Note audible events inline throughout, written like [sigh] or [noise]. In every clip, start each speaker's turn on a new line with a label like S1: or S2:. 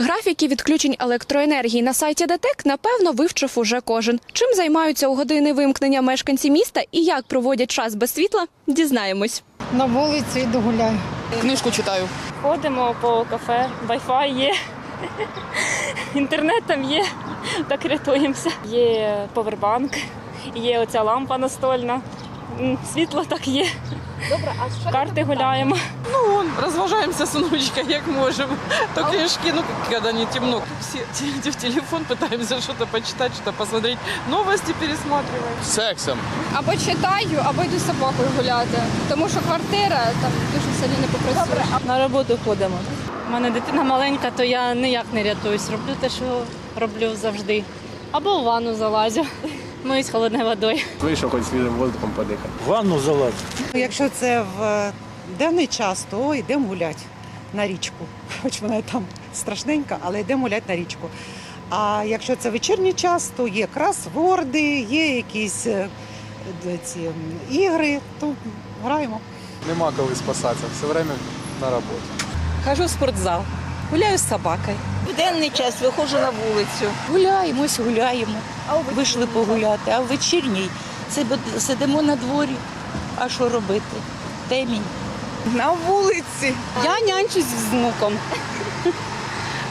S1: Графіки відключень електроенергії на сайті ДТЕК, напевно, вивчив уже кожен. Чим займаються у години вимкнення мешканці міста і як проводять час без світла, дізнаємось.
S2: На вулиці йду гуляю.
S3: Книжку читаю.
S4: Ходимо по кафе, Wi-Fi є, інтернет там є, так рятуємося. Є повербанк, є оця лампа настольна, світло так є. Добре, а що карти гуляємо.
S3: Ну, вон, розважаємося з внучкою, як можемо. То книжки, ну, коли не темно, сидите в телефон, пытаемся что-то почитать, что-то посмотреть. Новости пересматриваем.
S5: Сексом.
S6: Або читаю, або йду з собакою гуляти, тому що квартира там дуже сильно не попрацюєш.
S4: На роботу ходимо. У мене дитина маленька, то я ніяк не рятуюсь. Роблю те, що роблю завжди. Або в ванну залазю. Миюсь холодною водою.
S5: Вийшов хоч свіжим воздухом подихати.
S7: Ванну залазь.
S8: Якщо це в денний час, то йдемо гуляти на річку. Хоч вона там страшненька, але йдемо гуляти на річку. А якщо це вечірній час, то є кросворди, є якісь е, ці ігри, то граємо.
S9: Нема коли спасатися, все время на роботі.
S10: Хожу в спортзал, гуляю з собакою.
S11: В денний час виходжу на вулицю.
S10: Гуляємось, гуляємо. Вийшли погуляти, а в вечірній сидимо на дворі. А що робити? Темінь.
S11: На вулиці.
S6: Я нянчусь з внуком. [laughs]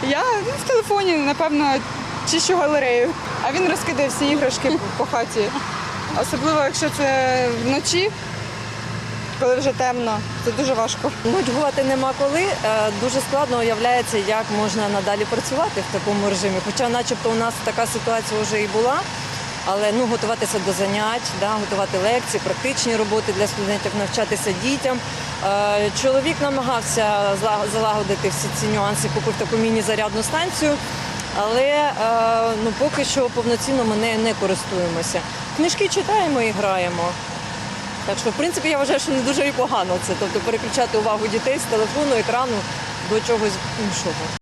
S6: Я ну, в телефоні, напевно, чищу галерею. А він розкидає всі іграшки по хаті. Особливо, якщо це вночі, коли вже темно, це дуже важко.
S4: Нудьгувати нема коли. Е, Дуже складно уявляється, як можна надалі працювати в такому режимі. Хоча, начебто, у нас така ситуація вже і була. Але ну готуватися до занять, да, готувати лекції, практичні роботи для студентів, навчатися дітям. Е, чоловік намагався залагодити всі ці нюанси, купив таку міні-зарядну станцію, але е, ну, поки що повноцінно ми не, не користуємося. Книжки читаємо і граємо. Так що, в принципі, я вважаю, що не дуже і погано це. Тобто переключати увагу дітей з телефону, екрану до чогось іншого.